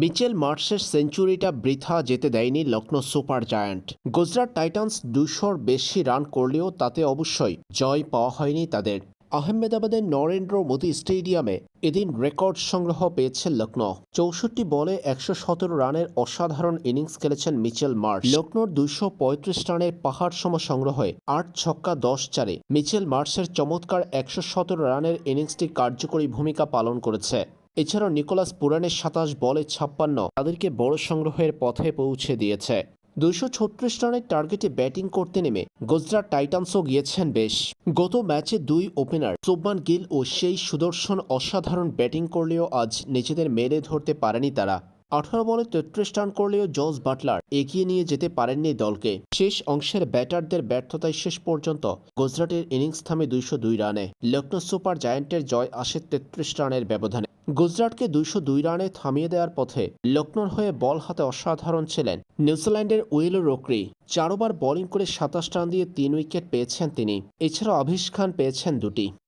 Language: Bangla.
মিচেল মার্শের সেঞ্চুরিটা বৃথা যেতে দেয়নি Lucknow super giant. Gujarat titans দুশোর বেশি রান করলেও তাতে অবশ্যই জয় পাওয়া হয়নি তাদের। আহমেদাবাদের নরেন্দ্র মোদী স্টেডিয়ামে এদিন রেকর্ড সংগ্রহ পেয়েছে লখনৌ। চৌষট্টি বলে একশো সতেরো রানের অসাধারণ ইনিংস খেলেছেন মিচেল মার্স লখনৌর দুইশো পঁয়ত্রিশ রানের পাহাড় সম সংগ্রহে আট ছক্কা দশ চারে মিচেল মার্শের চমৎকার একশো সতেরো রানের ইনিংসটি কার্যকরী ভূমিকা পালন করেছে। এছাড়াও নিকোলাস পুরানের সাতাশ বলে ছাপ্পান্ন তাদেরকে বড় সংগ্রহের পথে পৌঁছে দিয়েছে। দুইশো ছত্রিশ রানের টার্গেটে ব্যাটিং করতে নেমে গুজরাট টাইটান্সও গিয়েছেন বেশ। গত ম্যাচে দুই ওপেনার সুবমান গিল ও সেই সুদর্শন অসাধারণ ব্যাটিং করলেও আজ নিজেদের মেলে ধরতে পারেনি তারা। আঠারো বলে তেত্রিশ রান করলেও জস বাটলার এগিয়ে নিয়ে যেতে পারেননি দলকে। শেষ অংশের ব্যাটারদের ব্যর্থতায় শেষ পর্যন্ত গুজরাটের ইনিংস থামে দুইশো দুই রানে। লখনৌ সুপার জায়ান্টের জয় আসে তেত্রিশ রানের ব্যবধানে। গুজরাটকে দুইশো দুই রানে থামিয়ে দেওয়ার পথে লক্ষ্ণৌর হয়ে বল হাতে অসাধারণ ছিলেন নিউজিল্যান্ডের উইল রোকরি। চারোবার বোলিং করে সাতাশ রান দিয়ে তিন উইকেট পেয়েছেন তিনি। এছাড়া অভিষ খান পেয়েছেন দুটি।